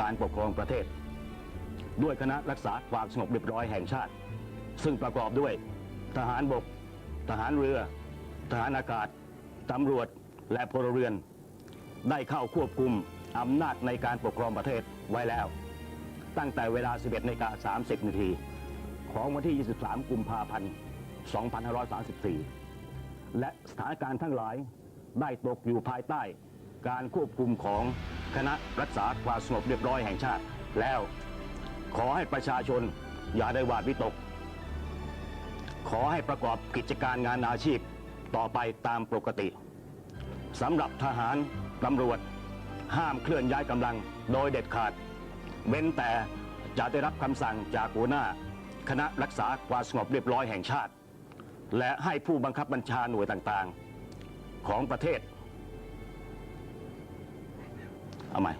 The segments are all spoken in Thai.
การปกครองประเทศ ด้วยคณะรักษาความสงบเรียบร้อยแห่งชาติ ซึ่งประกอบด้วย ทหารบก ทหารเรือ ทหารอากาศ ตำรวจและพลเรือน ได้เข้าควบคุมอำนาจในการปกครองประเทศไว้แล้ว ตั้งแต่เวลา 11นาฬิกา30 นาที ของวันที่ 23 กุมภาพันธ์ 2534 และสถานการณ์ทั้งหลายได้ตกอยู่ภายใต้การควบคุมของ คณะรักษาความสงบเรียบร้อยแห่งชาติ แล้วขอให้ประชาชนอย่าได้หวาดวิตก ขอให้ประกอบกิจการงานอาชีพต่อไปตามปกติสำหรับทหารตำรวจ ห้ามเคลื่อนย้ายกำลังโดยเด็ดขาด เว้นแต่จะได้รับคำสั่งจากหัวหน้า คณะรักษาความสงบเรียบร้อยแห่งชาติ และให้ผู้บังคับบัญชาหน่วยต่างๆ ของประเทศ เอาใหม่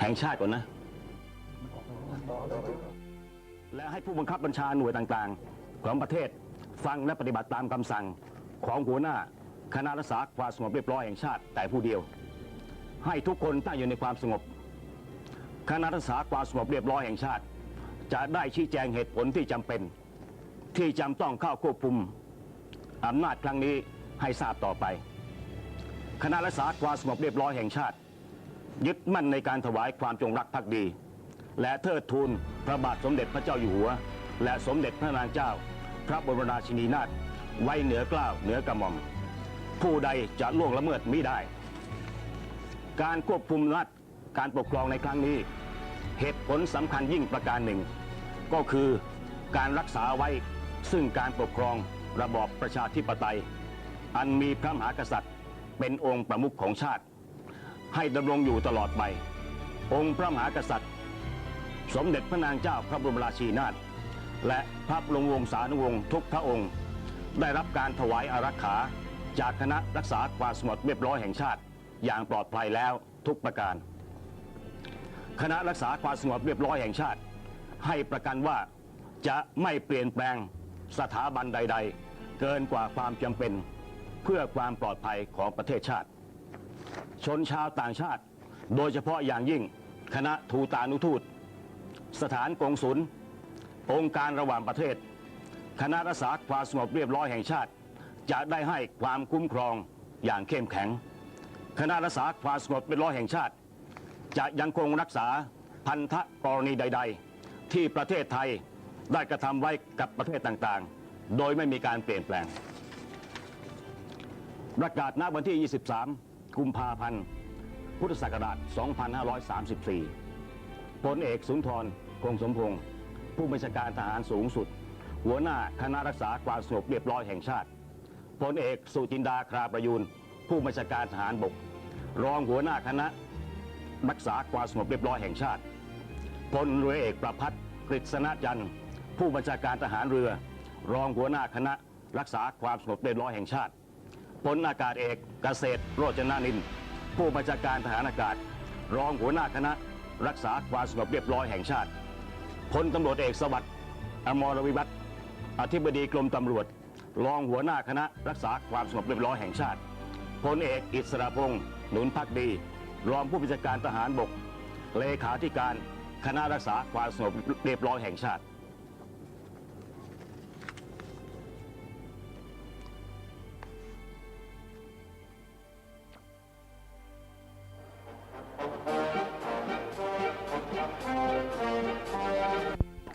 แห่งชาติก่อนนะ และให้ผู้บังคับบัญชาหน่วยต่างๆ ของประเทศฟังและปฏิบัติตามคำสั่งของหัวหน้าคณะรักษาความสงบเรียบร้อยแห่งชาติแต่ผู้เดียว ให้ทุกคนตั้งอยู่ในความสงบ คณะรักษาความสงบเรียบร้อยแห่งชาติ จะได้ชี้แจงเหตุผลที่จำเป็น ที่จำต้องเข้าควบคุมอำนาจครั้งนี้ให้ทราบต่อไป คณะรักษาความสงบเรียบร้อยแห่งชาติ ยึดมั่นในการถวายความจงรักภักดี และเทิดทูนพระบาทสมเด็จพระเจ้าอยู่หัว และสมเด็จพระนางเจ้า พระบรมราชินีนาถไว้เหนือเกล้าวเหนือกระหม่อม ผู้ใดจะล่วงละเมิดมิได้ การควบคุมอำนาจการปกครองในครั้งนี้ เหตุผลสำคัญยิ่งประการหนึ่ง ก็คือการรักษาไว้ซึ่งการปกครองระบอบประชาธิปไตย อันมีพระมหากษัตริย์ เป็นองค์ประมุขของชาติ ให้ดำรงอยู่ตลอดไป องค์พระมหากษัตริย์ สมเด็จพระนางเจ้าพระบรมราชินีนาถและพระบรมวงศานุวงศ์ทุกพระองค์ ได้รับการถวายอารักขาจากคณะรักษาความสงบเรียบร้อยแห่งชาติ อย่างปลอดภัยแล้วทุกประการ คณะรักษาความสงบเรียบร้อยแห่งชาติ ให้ประกันว่าจะไม่เปลี่ยนแปลงสถาบันใด ๆ เกินกว่าความจำเป็น เพื่อความปลอดภัยของประเทศชาติ ชนชาวต่างชาติ โดยเฉพาะอย่างยิ่ง คณะทูตานุทูต สถานกงศุลองค์การระหว่างประเทศ คณะรักษาความสงบเรียบร้อยแห่งชาติ จะได้ให้ความคุ้มครองอย่างเข้มแข็ง คณะรักษาความสงบเรียบร้อยแห่งชาติ จะยังคงรักษาพันธกรณีใด ๆ ที่ประเทศไทยได้กระทำไว้กับประเทศต่างๆ โดยไม่มีการเปลี่ยนแปลง ประกาศณวันที่ 23 กุมภาพันธ์ พุทธศักราช 2534พลเอกสุนทรคงสมพงศ์ผู้บัญชาการทหารสูงสุด หัวหน้าคณะรักษาความสงบเรียบร้อยแห่งชาติพลเอกสุจินดาคราประยูนผู้บัญชาการทหารบก รองหัวหน้าคณะรักษาความสงบเรียบร้อยแห่งชาติพลเรือเอกประพัฒน์กฤษณจันทร์ ผู้บัญชาการทหารเรือ รองหัวหน้าคณะรักษาความสงบเรียบร้อยแห่งชาติ พลอากาศเอกเกษตรโรจนานิน ผู้บัญชาการทหารอากาศ รองหัวหน้าคณะ รักษาความสงบเรียบร้อยแห่งชาติพลตำรวจเอกสวัสดิ์อมรวิวัฒน์อธิบดีกรมตำรวจ รองหัวหน้าคณะรักษาความสงบเรียบร้อยแห่งชาติพลเอกอิสระพงษ์หนุนพักดี รองผู้บัญชาการทหารบก เลขาธิการคณะรักษาความสงบเรียบร้อยแห่งชาติ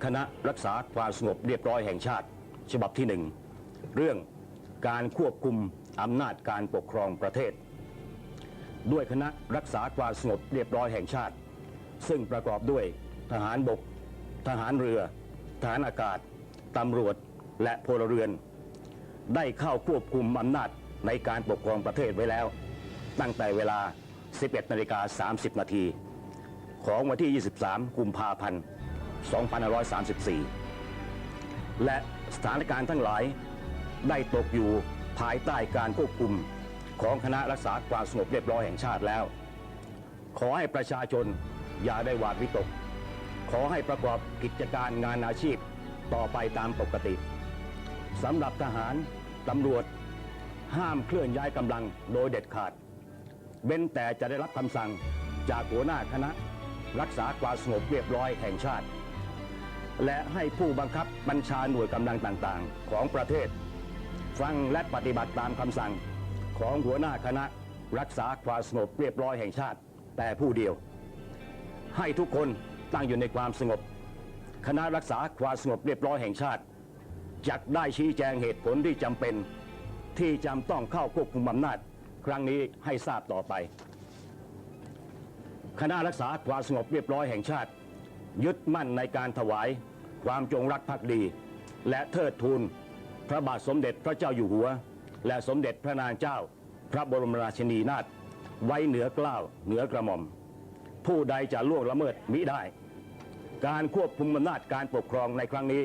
คณะรักษาความสงบเรียบร้อยแห่งชาติ ฉบับที่หนึ่งเรื่องการควบคุมอำนาจการปกครองประเทศ ด้วยคณะรักษาความสงบเรียบร้อยแห่งชาติ ซึ่งประกอบด้วยทหารบก ทหารเรือ ทหารอากาศ ตำรวจและพลเรือน ได้เข้าควบคุมอำนาจในการปกครองประเทศไว้แล้ว ตั้งแต่เวลา 11นาฬิกา30 นาทีของวันที่ 23 กุมภาพันธ์ 2534 และสถานการณ์ทั้งหลายได้ตกอยู่ภายใต้การควบคุมของคณะรักษาความสงบเรียบร้อยแห่งชาติแล้ว ขอให้ประชาชนอย่าได้หวาดวิตก ขอให้ประกอบกิจการงานอาชีพต่อไปตามปกติสำหรับทหารตำรวจ ห้ามเคลื่อนย้ายกำลังโดยเด็ดขาด เว้นแต่จะได้รับคำสั่งจากหัวหน้าคณะ รักษาความสงบเรียบร้อยแห่งชาติ และให้ผู้บังคับบัญชาหน่วยกำลังต่างๆ ของประเทศ ฟังและปฏิบัติตามคำสั่งของหัวหน้าคณะรักษาความสงบเรียบร้อยแห่งชาติ แต่ผู้เดียว ให้ทุกคนตั้งอยู่ในความสงบ คณะรักษาความสงบเรียบร้อยแห่งชาติจักได้ชี้แจงเหตุผลที่จำเป็น ที่จำต้องเข้าควบคุมอำนาจ ครั้งนี้ให้ทราบต่อไป คณะรักษาความสงบเรียบร้อยแห่งชาติ ยึดมั่นในการถวาย ความจงรักภักดี และเทิดทูนพระบาทสมเด็จพระเจ้าอยู่หัว และสมเด็จพระนางเจ้า พระบรมราชินีนาถไว้เหนือเกล้าวเหนือกระหม่อม ผู้ใดจะล่วงละเมิดมิได้ การควบคุมอำนาจการปกครองในครั้งนี้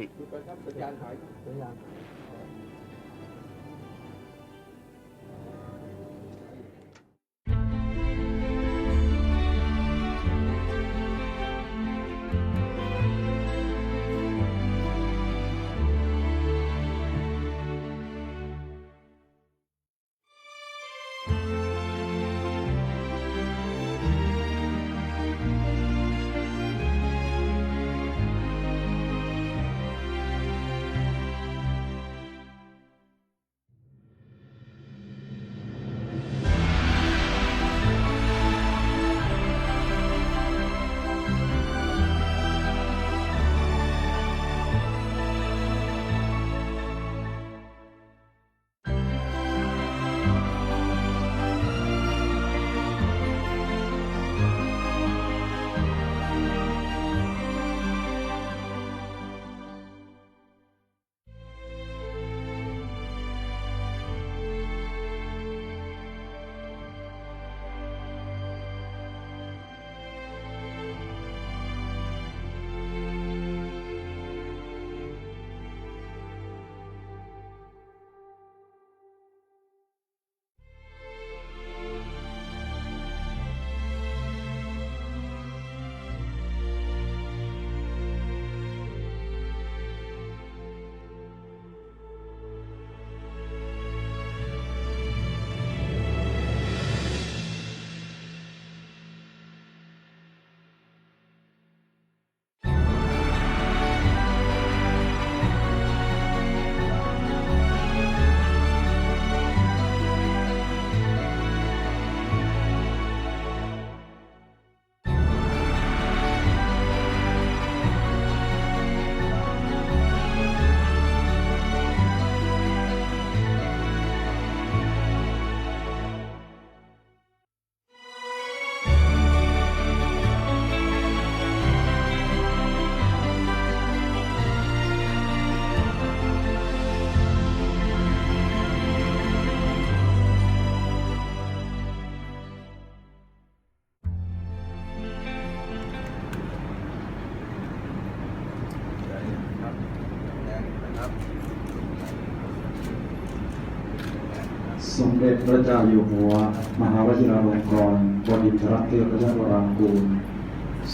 เด็จพระเจ้าอยู่หัว มหาวชิราลงกรบดินทรเทพเจ้าวรางกูล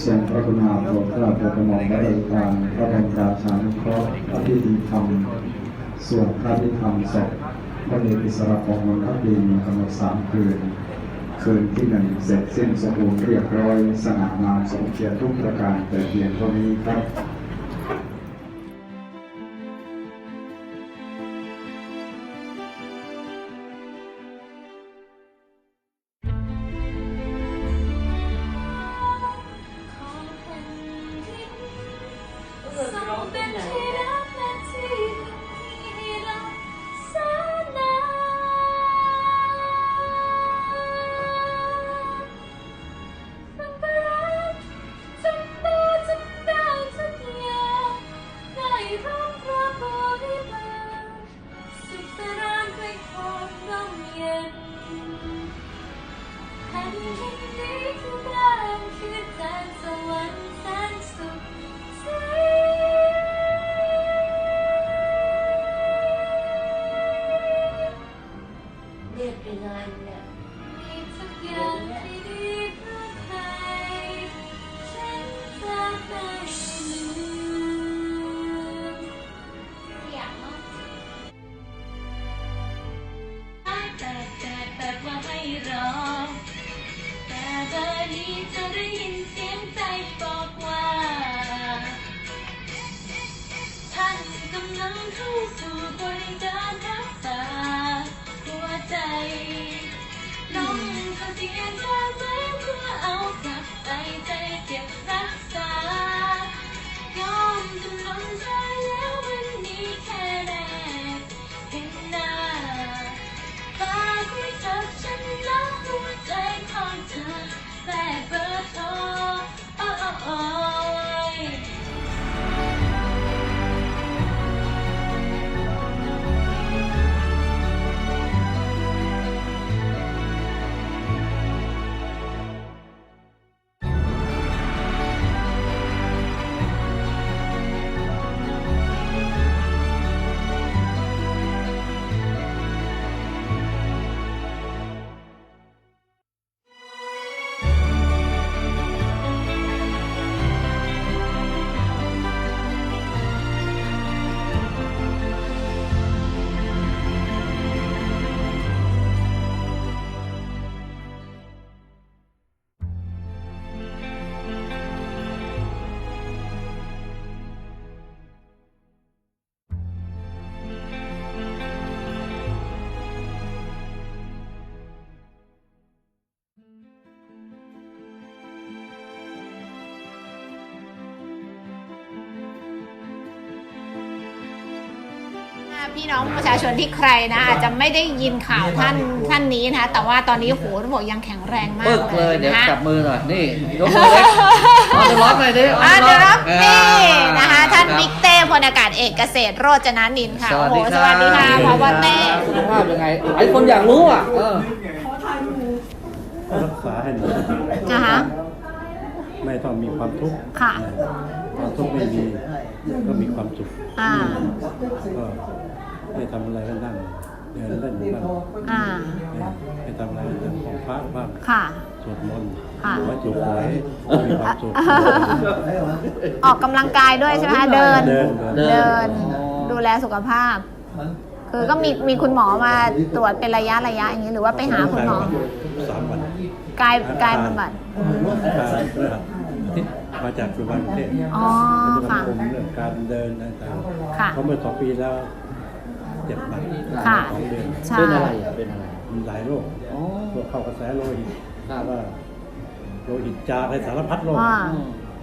ทรงพระกรุณาโปรดเกล้าโปรดกระหม่อมพระราชทานพระบรมราชานุเคราะห์พระพิธีธรรมส่วนพระพิธีธรรมศพพระเดชอิสระของมันทัพดีกำหนดสามคืน คืนที่หนึ่งเสร็จสิ้นสมบูรณ์เรียบร้อยสง่างามสมเกียรติทุกประการแต่เพียงเท่านี้ครับ เด็กไปนานเนี่ยมีทุกอย่างที่ดีเพื่อใครฉันจะไม่ พี่น้องประชาชนที่ใครนะอาจจะไม่ได้ยินข่าวท่านท่านนี้นะคะแต่ว่าตอนนี้โหต้องบอกยังแข็งแรงมากปึ๊กเลยเดี๋ยวนะคะจับมือหน่อยนี่ยกมือเล็กเอาเดี๋ยวล็อกหน่อยดิอ่าเดี๋ยวรับออนี่นะคะท่านครับบิ๊กเต้พลอากาศเอกเกษตรโรจนานินทร์ค่ะสโอ้วัสโหดีสวัสดีค่ะพบเต้สุขภาพยังไงไอ้คนอยากรู้อะเออรักษาให้หนูนะคะไม่ต้องมีความทุกข์ค่ะ ความทุกข์ไม่มีก็มีความสุขอ่า ก็ ไม่ทำอะไรก็นั่งเดินเล่นบ้างอ่าไม่ทำอะไรก็นั่งของพระบ้างค่ะ สวดมนต์ค่ะไว้จุกไว้มีความสุขออกกำลังกายด้วยใช่ไหมคะเดิน เดินเดิน เดิน ดูแลสุขภาพ คือก็มีมีคุณหมอมาตรวจเป็นระยะระยะอย่างนี้หรือว่าไปหาคุณหมอทุกสามวันกายกายบำบัดการเรื่องอาทิตย์มาจากโรงพยาบาลกรุงเทพอ๋อก็จะมาค่ะคุมเรื่องการเดินต่างค่ะ ๆเพราะเมื่อสองปีแล้ว เจ็บหนักค่ะ สองเดือนใช่ เป็นอะไรอะเป็นอะไรมีหลายโรคอ๋อ โรคเข้ากระแสโลหิตครับ ว่าโลหิตจางอะไรสารพัดโรคอ่า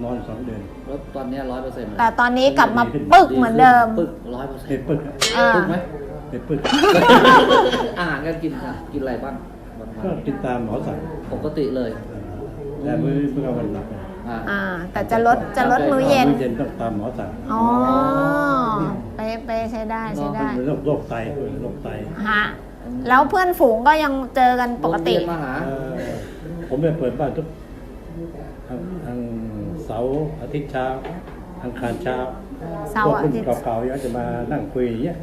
นอนสองเดือน แล้วตอนเนี้ร้อยเปอร์เซ็นต์แต่ตอนนี้กลับมาปึกเหมือนเดิม ปึ๊กร้อยเปอร์เซ็นเห็ดต์ปึกอ่าปึ๊กไหม เห็ดปึก อาหารการกินค่ะ กินอะไรบ้างวันก็กินตามหมอสั่งๆปกติเลยแต่มื้อเมื่อกลางวันหลับอ่า อ่า แต่จะลดจะลดมื้อเย็น มื้อเย็นต้องตามหมอสั่งอ๋อไป ไปใช้ได้ใช้ได้เป็นโรคโรคไตด้วยโรคไตฮะแล้วเพื่อนฝูงก็ยังเจอกันปกติโรงเรียนมาหา เอ่อผมไปเปิดบ้านทุกทางทางเสาร์อาทิตย์เช้าทางคารเช้าเสาพวร์กอารุ่นทิตย์ เก่าๆยังจะมานั่งคุยอย่างเงี้ย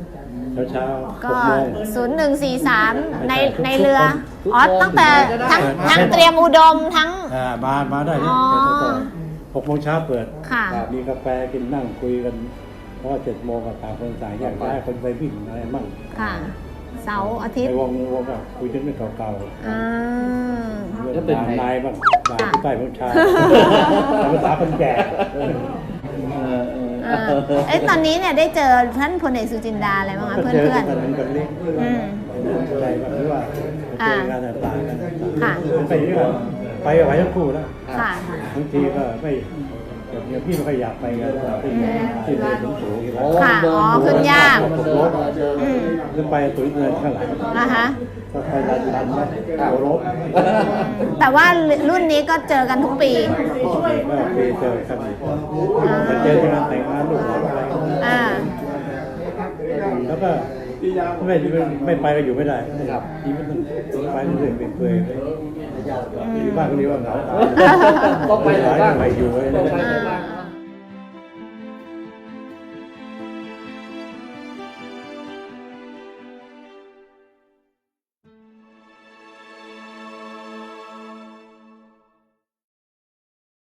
เช้าเช้าๆหก็ กโมงศูนย์หนึ่งสี่สามในทุกคนในเรือทุกคนอ๋อ ตั้งแต่ทั้งทุกคนทั้งเตรียมอุดมทั้ง อ่ามามาได้เลยอ๋อ เปิดทุกคนหกโมงเช้าเปิดค่ะ มีกาแฟกินนั่งคุยกัน เพราะว่าเจ็ดโมงกับต่างคนต่างแยกย้ายคนไปวิ่งอะไรมั่งค่ะ เสาร์อาทิตในย์วงวงก็คุยกันเรื่องเก่าอ่าๆเรื่องแล้วเป็นด่าไงนายบ้างด่าค่ะผู้ใต้ผู้ชายแต่ภาษาคนแก่เออเอออ่าเอ้ยตอนนี้เนี่ยได้เจอท่านพลเอกสุจินดาอะไรบ้างคะก็เพื่อนเจอเพื่อนกันเป็นคนเล็กอืมอะไรแบบหรือว่าเจองานต่างๆกันค่ะ ไปเรื่อยไปไหวทั้งคู่แล้ว ค่ะ บางทีก็ไม่ อย่างพี่ไม่ค่อยอยากไปกันที่ที่เดินสูงๆโอ้ค่ะเดินอ๋อขึ้นยากมันเดินเดินอืมขึ้นไปตุ๋ยเงินข้างหลังนะคะก็ไปดันดันไปเอารถแต่ว่ารุ่นนี้ก็เจอกันทุกปีก็ไปเจอกันอีกไปเจอที่งานแต่งงานลูกหลานอะไรอ่าแล้วก็ไม่ไม่ไปก็อยู่ไม่ได้ครับชีวิตมันไปเรื่อยๆเปื่อยๆ ไปอยู่บ้านก็เรียกว่าเหงาต้องไปไหนบ้าง ไปอยู่ไว้ต้องไปไหนบ้าง